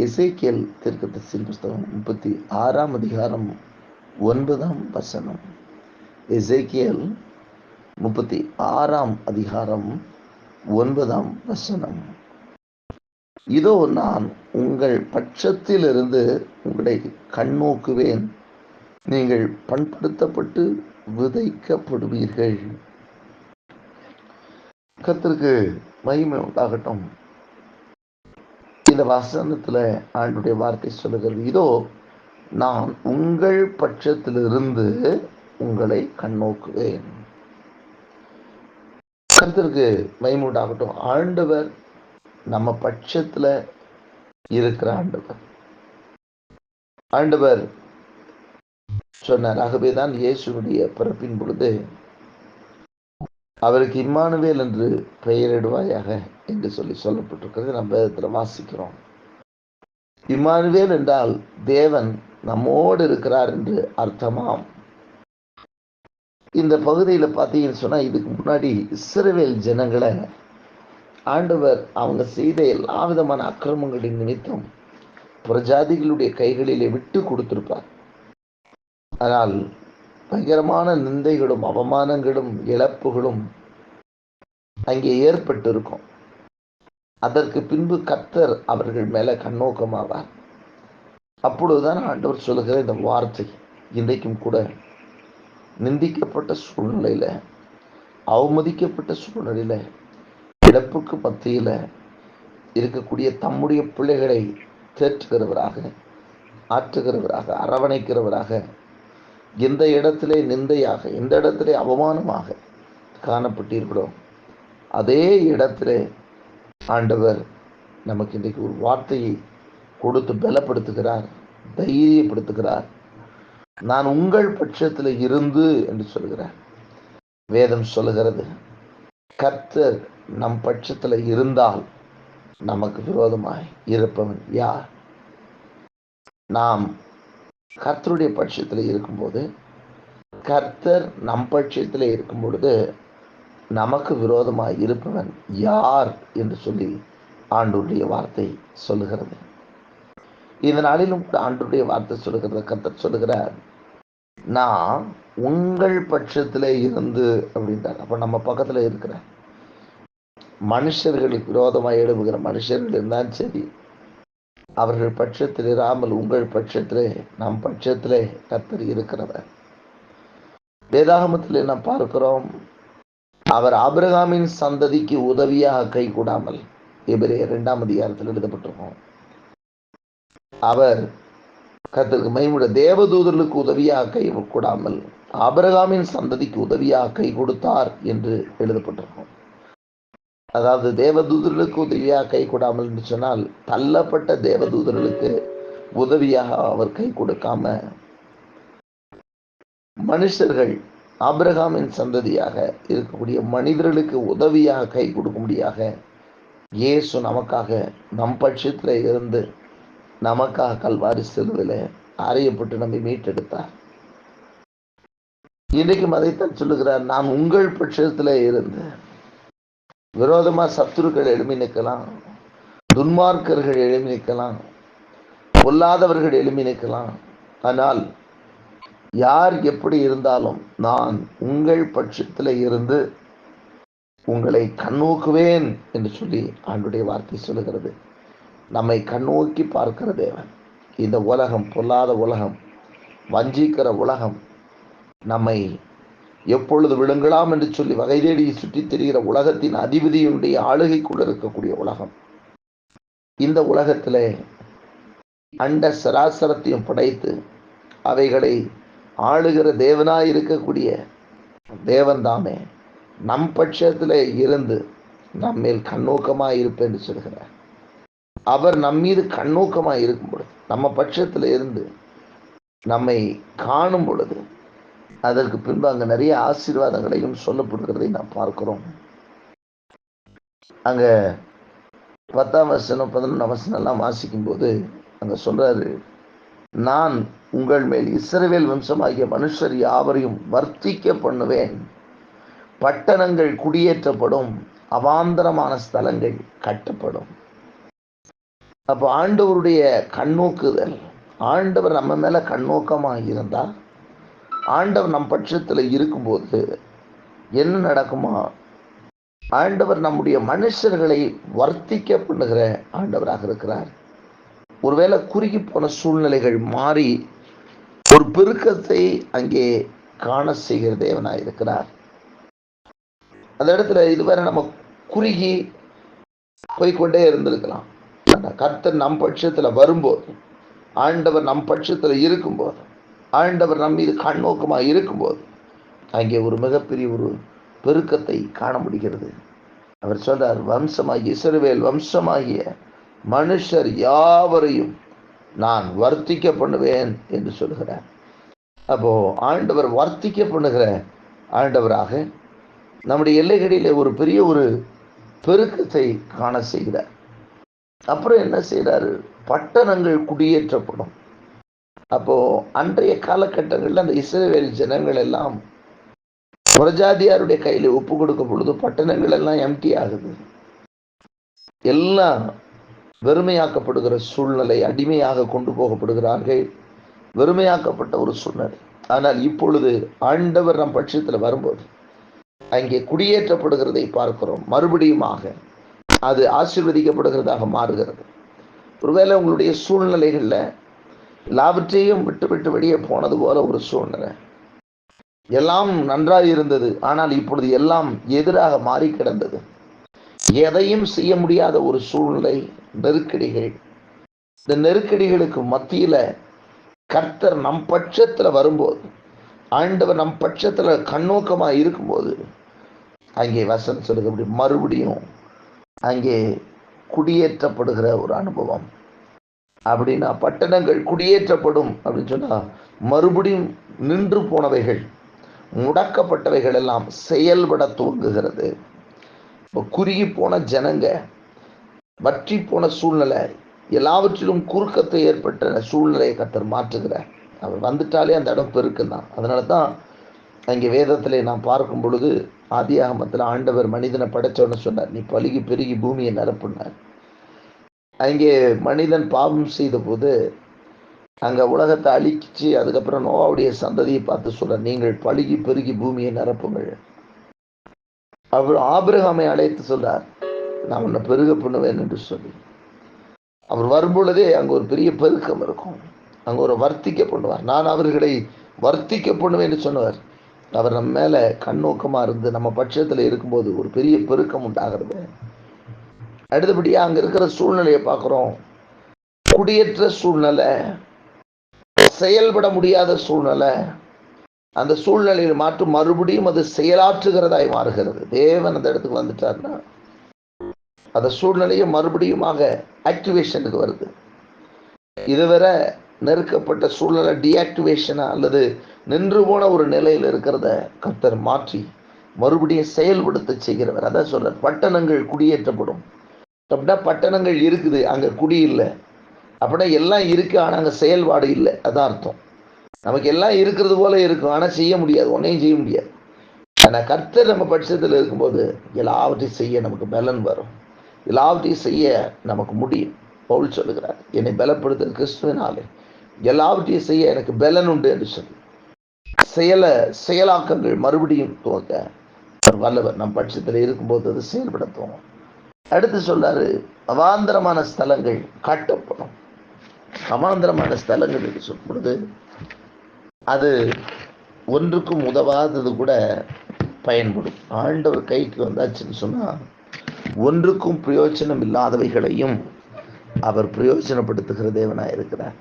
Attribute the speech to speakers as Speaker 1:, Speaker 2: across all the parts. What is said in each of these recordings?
Speaker 1: இசைக்கியல் தீர்க்கதரிசியின் புஸ்தகம் முப்பத்தி ஆறாம் அதிகாரம் ஒன்பதாம் வசனம். இசைக்கியல் முப்பத்தி ஆறாம் அதிகாரம் ஒன்பதாம் வசனம். இதோ நான் உங்கள் பட்சத்திலிருந்து உங்களை கண்ணோக்குவேன் நீங்கள் பண்படுத்தப்பட்டு விதைக்கப்படுவீர்கள். கத்திற்கு மகிமை உண்டாகட்டும். இந்த வசனத்துல ஆண்டுடைய வார்த்தை சொல்லுகிறது இதோ நான் உங்கள் பட்சத்திலிருந்து உங்களை கண்ணோக்குவேன். கருத்திற்கு மைமூண்டாகட்டும். ஆண்டவர் நம்ம பட்சத்துல இருக்கிற ஆண்டவர். ஆண்டவர் சொன்னார் ஆகவே தான் இயேசுடைய பிறப்பின் பொழுது அவருக்கு இம்மானுவேல் என்று பெயரிடுவாயாக. என்று சொல்லி சொல்லப்பட்டிருக்கிறது. நம்ம வேதத்தில் வாசிக்கிறோம். இமானுவேல் என்றால் தேவன் நம்மோடு இருக்கிறார் என்று அர்த்தமாம். இந்த பகுதியில் பார்த்தீங்கன்னு சொன்னால் இதுக்கு முன்னாடி இஸ்ரவேல் ஜனங்களை ஆண்டவர் அவங்க செய்த எல்லா விதமான அக்கிரமங்களின் நிமித்தம் புறஜாதிகளுடைய கைகளிலே விட்டு கொடுத்திருப்பார். ஆனால் பயங்கரமான நிந்தைகளும் அவமானங்களும் இழப்புகளும் அங்கே ஏற்பட்டிருக்கும். அதற்கு பின்பு கத்தர் அவர்கள் மேலே கண்ணோக்கமாவார். அப்பொழுதுதான் ஆண்டவர் சொல்லுகிற இந்த வார்த்தை இன்றைக்கும் கூட நிந்திக்கப்பட்ட சூழ்நிலையில் அவமதிக்கப்பட்ட சூழ்நிலையில் இழப்புக்கு மத்தியில் இருக்கக்கூடிய தம்முடைய பிள்ளைகளை தேற்றுகிறவராக ஆற்றுகிறவராக அரவணைக்கிறவராக எந்த இடத்திலே நிந்தையாக எந்த இடத்திலே அவமானமாக காணப்பட்டீர்களோ அதே இடத்திலே ஆண்டவர் நமக்கு இன்றைக்கு ஒரு வார்த்தையை கொடுத்து பலப்படுத்துகிறார் தைரியப்படுத்துகிறார். நான் உங்கள் பட்சத்தில் இருந்து என்று சொல்கிறார் வேதம் சொல்லுகிறது கர்த்தர் நம் பட்சத்தில் இருந்தால் நமக்கு விரோதமாய் இருப்பவன் யார்? நாம் கர்த்தருடைய பட்சத்தில் இருக்கும்போது கர்த்தர் நம் பட்சத்தில் இருக்கும் பொழுது நமக்கு விரோதமாக இருப்பவன் யார் என்று சொல்லி ஆண்டுடைய வார்த்தை சொல்லுகிறது. இந்த நாளிலும் கூட ஆண்டுடைய வார்த்தை சொல்லுகிறத கத்தர் சொல்லுகிறார் நான் உங்கள் பட்சத்தில் இருந்து அப்படின்றார். அப்போ நம்ம பக்கத்தில் இருக்கிற மனுஷர்களுக்கு விரோதமாக எழுப்புகிற மனுஷர்கள் இருந்தாலும் சரி அவர்கள் பட்சத்தில் இராமல் உங்கள் பட்சத்திலே நம் பட்சத்திலே கத்தர் இருக்கிறவர். வேதாகமத்தில் நாம் பார்க்கிறோம் அவர் ஆபிரகாமின் சந்ததிக்கு உதவியாக கை கூடாமல் எபிரே இரண்டாம் அதிகாரத்தில் எழுதப்பட்டிருக்கோம். அவர் கத்திற்கு மைமுட தேவதூதர்களுக்கு உதவியாக கை கூடாமல் ஆபிரகாமின் சந்ததிக்கு உதவியாக கை கொடுத்தார் என்று எழுதப்பட்டிருக்கும். அதாவது தேவதூதர்களுக்கு உதவியாக கை கூடாமல் என்று சொன்னால் தள்ளப்பட்ட தேவதூதர்களுக்கு உதவியாக அவர் கை கொடுக்காம மனுஷர்கள் ஆப்ரஹாமின் சந்ததியாக இருக்கக்கூடிய மனிதர்களுக்கு உதவியாக கை கொடுக்கும்படியாக இயேசு நமக்காக நம் பட்சத்தில் இருந்து நமக்காக கல்வாரி செல்வதில் அறையப்பட்டு நம்மை மீட்டெடுத்தார். இன்றைக்கும் அதைத்தான் சொல்லுகிறார் நான் உங்கள் பட்சத்தில் இருந்து விரோதமா சத்துருக்கள் எழுமி நிற்கலாம் துன்மார்க்கர்கள் எழுமி நிற்கலாம் பொல்லாதவர்கள் எழுமி நிற்கலாம். ஆனால் யார் எப்படி இருந்தாலும் நான் உங்கள் பட்சத்தில் இருந்து உங்களை கண்ணோக்குவேன் என்று சொல்லி ஆண்டுடைய வார்த்தை சொல்லுகிறது. நம்மை கண்ணோக்கி பார்க்கிற தேவன். இந்த உலகம் பொல்லாத உலகம் வஞ்சிக்கிற உலகம் நம்மை எப்பொழுது விழுங்கலாம் என்று சொல்லி வகை தேடி சுற்றித் திரிகிற உலகத்தின் அதிபதியினுடைய ஆளுகைக்குள்ள இருக்கக்கூடிய உலகம். இந்த உலகத்திலே அண்ட சராசரத்தையும் படைத்து அவைகளை ஆளுகிற தேவனாக இருக்கக்கூடிய தேவன் தாமே நம் பட்சத்தில் இருந்து நம்மேல் கண்ணோக்கமாக இருப்பேன் சொல்கிறார். அவர் நம் மீது கண்ணோக்கமாக இருக்கும் பொழுது நம்ம பட்சத்தில் இருந்து நம்மை காணும் பொழுது அதற்கு பின்பு அங்கே நிறைய ஆசீர்வாதங்களையும் சொல்லப்படுகிறதை நாம் பார்க்கிறோம். அங்கே பத்தாம் வசனம் பதினொன்றாம் வசனம் எல்லாம் வாசிக்கும் போது அங்க நான் உங்கள் மேல் இஸ்ரவேல் வம்சமாகிய மனுஷர் யாவரையும் வர்த்திக்க பண்ணுவேன். பட்டணங்கள் குடியேற்றப்படும் அவாந்தரமான ஸ்தலங்கள் கட்டப்படும். அப்போ ஆண்டவருடைய கண்ணோக்குதல் ஆண்டவர் நம்ம மேலே கண்ணோக்கமாக இருந்தால் ஆண்டவர் நம் பட்சத்தில் இருக்கும்போது என்ன நடக்குமா? ஆண்டவர் நம்முடைய மனுஷர்களை வர்த்திக்க பண்ணுகிற ஆண்டவராக இருக்கிறார். ஒருவேளை குறுகி போன சூழ்நிலைகள் மாறி ஒரு பெருக்கத்தை அங்கே காண செய்கிற தேவனாக இருக்கிறார். அந்த இடத்துல இதுவரை நம்ம குறுகி போய்கொண்டே இருந்திருக்கலாம். கர்த்தர் நம் பட்சத்தில் வரும்போது ஆண்டவர் நம் பட்சத்தில் இருக்கும்போது ஆண்டவர் நம் மீது கண்ணோக்கமாக இருக்கும்போது அங்கே ஒரு மிகப்பெரிய ஒரு பெருக்கத்தை காண முடிகிறது. அவர் சொல்றார் வம்சமாகிய இஸ்ரவேல் வம்சமாகிய மனுஷர் யாவரையும் நான் வர்த்திக்க பண்ணுவேன் என்று சொல்கிறார். அப்போ ஆண்டவர் வர்த்திக்க பண்ணுகிற ஆண்டவராக நம்முடைய எல்லைகளில் ஒரு பெரிய ஒரு பெருக்கத்தை காண செய்கிறார். அப்புறம் என்ன செய்கிறாரு? பட்டணங்கள் குடியேற்றப்படும். அப்போ அன்றைய காலகட்டங்களில் அந்த இஸ்ரேல் ஜனங்கள் எல்லாம் புரஜாதியாருடைய கையில் ஒப்பு கொடுக்கும் பொழுது பட்டணங்கள் எல்லாம் எம்டி ஆகுது. எல்லாம் வெறுமையாக்கப்படுகிற சூழ்நிலை அடிமையாக கொண்டு போகப்படுகிறார்கள். வெறுமையாக்கப்பட்ட ஒரு சூழ்நிலை. ஆனால் இப்பொழுது ஆண்டவர் நம் பட்சத்தில் வரும்போது அங்கே குடியேற்றப்படுகிறதை பார்க்கிறோம். மறுபடியுமாக அது ஆசீர்வதிக்கப்படுகிறதாக மாறுகிறது. ஒருவேளை உங்களுடைய சூழ்நிலைகளில் எல்லாவற்றையும் விட்டு விட்டு வெளியே போனது போல ஒரு சூழ்நிலை. எல்லாம் நன்றாக இருந்தது. ஆனால் இப்பொழுது எல்லாம் எதிராக மாறி கிடந்தது எதையும் செய்ய முடியாத ஒரு சூழ்நிலை நெருக்கடிகள். இந்த நெருக்கடிகளுக்கு மத்தியில் கர்த்தர் நம் பட்சத்தில் வரும்போது ஆண்டவர் நம் பட்சத்தில் கண்ணோக்கமாக இருக்கும்போது அங்கே வசனம் அப்படி மறுபடியும் அங்கே குடியேற்றப்படுகிற ஒரு அனுபவம். அப்படின்னா பட்டணங்கள் குடியேற்றப்படும் அப்படின்னு சொன்னால் மறுபடியும் நின்று போனவைகள் முடக்கப்பட்டவைகள் எல்லாம் செயல்பட துவங்குகிறது. இப்போ குறுகி போன ஜனங்க வற்றி போன சூழ்நிலை எல்லாவற்றிலும் குறுக்கத்தை ஏற்பட்ட சூழ்நிலையை கத்தர் மாற்றுகிறார். அவர் வந்துட்டாலே அந்த இடம் பெருக்கம் தான் அதனால தான் அங்கே வேதத்தில் நான் பார்க்கும் பொழுது ஆதி ஆகமத்தில் ஆண்டவர் மனிதனை படைச்சோன்னு சொன்னார். நீ பழுகி பெருகி பூமியை நிரப்புனார். அங்கே மனிதன் பாவம் செய்த போது அங்கே உலகத்தை அழிச்சு அதுக்கப்புறம் நோவாவுடைய சந்ததியை பார்த்து சொல்ற நீங்கள் பழுகி பெருகி பூமியை நிரப்புங்கள். அவர் ஆபிரகாமை அழைத்து சொல்றார் நான் உன்னை பெருக பண்ணுவேன் என்று சொல்லி. அவர் வரும்பொழுதே அங்கே ஒரு பெரிய பெருக்கம் இருக்கும். அங்கே ஒரு வர்த்திக்க பண்ணுவார். நான் அவர்களை வர்த்திக்க பண்ணுவேன் என்று சொன்னவர். அவர் நம்ம மேலே கண்ணோக்கமாக இருந்து நம்ம பட்சத்தில் இருக்கும்போது ஒரு பெரிய பெருக்கம் உண்டாகிறது. அடுத்தபடியாக அங்கே இருக்கிற சூழ்நிலையை பார்க்குறோம். குடியேற்ற சூழ்நிலை செயல்பட முடியாத சூழ்நிலை அந்த சூழ்நிலையில் மாற்று மறுபடியும் அது செயலாற்றுகிறதாய் மாறுகிறது. தேவன் அந்த இடத்துக்கு வந்துட்டார்னா அந்த சூழ்நிலையை மறுபடியுமாக ஆக்டிவேஷனுக்கு வருது. இதுவரை நெருக்கப்பட்ட சூழ்நிலை டீஆக்டிவேஷனா அல்லது நின்று போன ஒரு நிலையில் இருக்கிறத கர்த்தர் மாற்றி மறுபடியும் செயல்படுத்த செய்கிறவர். அதான் சொல்ற பட்டணங்கள் குடியேற்றப்படும். அப்படின்னா பட்டணங்கள் இருக்குது அங்கே குடி இல்லை. அப்படின்னா எல்லாம் இருக்கு ஆனால் அங்கே செயல்பாடு இல்லை. அதான் அர்த்தம். நமக்கு எல்லாம் இருக்கிறது போல இருக்கும். ஆனால் செய்ய முடியாது. ஒன்றையும் செய்ய முடியாது. ஆனால் கர்த்தர் நம்ம பட்சத்தில் இருக்கும்போது எல்லாவற்றையும் செய்ய நமக்கு பலன் வரும். எல்லாவற்றையும் செய்ய நமக்கு முடியும். பவுல் சொல்லுகிறார் என்னை பலப்படுத்த கிறிஸ்துவனாலே. எல்லாவற்றையும் செய்ய எனக்கு பலன் உண்டு என்று சொல்லி. செயலை செயலாக்கங்கள் மறுபடியும் துவங்க வல்லவர். நம் பட்சத்தில் இருக்கும்போது அது செயல்பட தோணும் அடுத்து சொல்றாரு அவாந்தரமான ஸ்தலங்கள் காட்டப்படும். அவாந்தரமான ஸ்தலங்கள் என்று சொல்லும் பொழுது அது ஒன்றுக்கும் உதவாதது கூட பயன்படும். ஆண்டவர் கைக்கு வந்தாச்சுன்னு சொன்னா ஒன்றுக்கும் பிரயோஜனம் இல்லாதவைகளையும் அவர் பிரயோஜனப்படுத்துகிற தேவனாக இருக்கிறார்.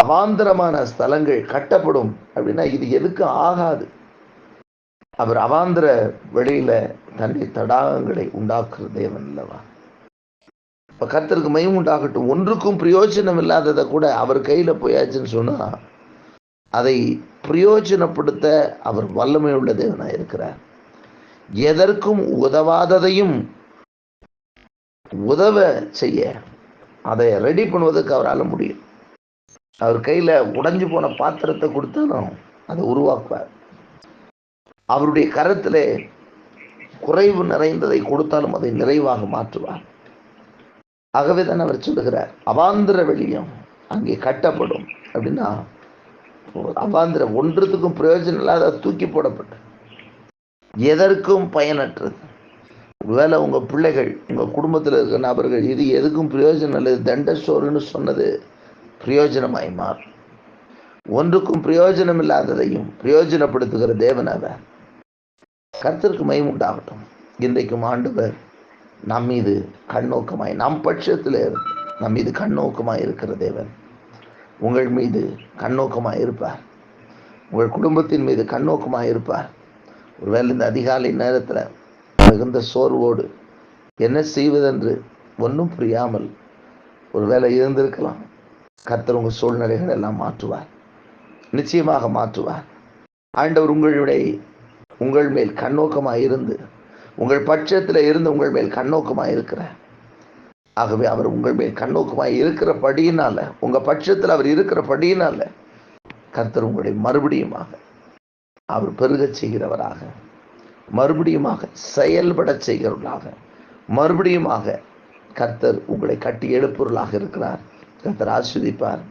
Speaker 1: அவாந்தரமான ஸ்தலங்கள் கட்டப்படும் அப்படின்னா இது எதுக்கு ஆகாது. அவர் அவாந்திர வெளியில தன்னை தடாகங்களை உண்டாக்குற தேவன் அல்லவா? இப்ப கர்த்தருக்கு மயம் உண்டாகட்டும். ஒன்றுக்கும் பிரயோஜனம் இல்லாததை கூட அவர் கையில போயாச்சுன்னு சொன்னா அதை பிரயோஜனப்படுத்த அவர் வல்லமை உள்ள தேவனாக இருக்கிறார். எதற்கும் உதவாததையும் உதவ செய்ய அதை ரெடி பண்ணுவதற்கு அவரால் முடியும். அவர் கையில உடைஞ்சு போன பாத்திரத்தை கொடுத்தாலும் அதை உருவாக்குவார். அவருடைய கரத்தில் குறைவு நிறைந்ததை கொடுத்தாலும் அதை நிறைவாக மாற்றுவார். ஆகவே தான் அவர் சொல்லுகிறார் அவாந்திர வெளியும் அங்கே கட்டப்படும். அப்படின்னா அவாந்திர ஒன்றுத்துக்கும் பிரயோஜனம் இல்லாத தூக்கி போடப்பட்டு. எதற்கும் பயனற்றது. ஒருவேளை உங்க பிள்ளைகள் உங்க குடும்பத்தில் இருக்கிற நபர்கள் இது எதுக்கும் பிரயோஜனம் இல்லை தண்ட சோறுன்னு சொன்னது பிரயோஜனமாய் மாறும். ஒன்றுக்கும் பிரயோஜனம் இல்லாததையும் பிரயோஜனப்படுத்துகிற தேவன் அவர். கர்த்தருக்கு மயம் உண்டாகட்டும். இன்றைக்கும் ஆண்டவர் நம் மீது கண்ணோக்கமாய் நம் பட்சத்தில் நம் மீது கண்ணோக்கமாய் இருக்கிற தேவன். உங்கள் மீது கண்ணோக்கமாக இருப்பார். உங்கள் குடும்பத்தின் மீது கண்ணோக்கமாக இருப்பார். ஒருவேளை இந்த அதிகாலை நேரத்தில் மிகுந்த சோர்வோடு என்ன செய்வதென்று ஒன்றும் புரியாமல் ஒருவேளை இருந்திருக்கலாம் கர்த்தர் உங்கள் சூழ்நிலைகள் எல்லாம் மாற்றுவார். நிச்சயமாக மாற்றுவார். ஆண்டவர் உங்களுடைய உங்கள் மேல் கண்ணோக்கமாக இருந்து உங்கள் பட்சத்தில் இருந்து உங்கள் மேல் கண்ணோக்கமாக இருக்கிறார். ஆகவே அவர் உங்கள் மேல் கண்ணோக்கமாக இருக்கிறபடியினால உங்கள் பட்சத்தில் அவர் இருக்கிறபடியினால கர்த்தர் உங்களை மறுபடியுமாக அவர் பெருகச் செய்கிறவராக மறுபடியுமாக செயல்பட செய்கிறவர்களாக மறுபடியுமாக கர்த்தர் உங்களை கட்டி எழுப்புவர்களாக இருக்கிறார். கர்த்தர் ஆஸ்வதிப்பார்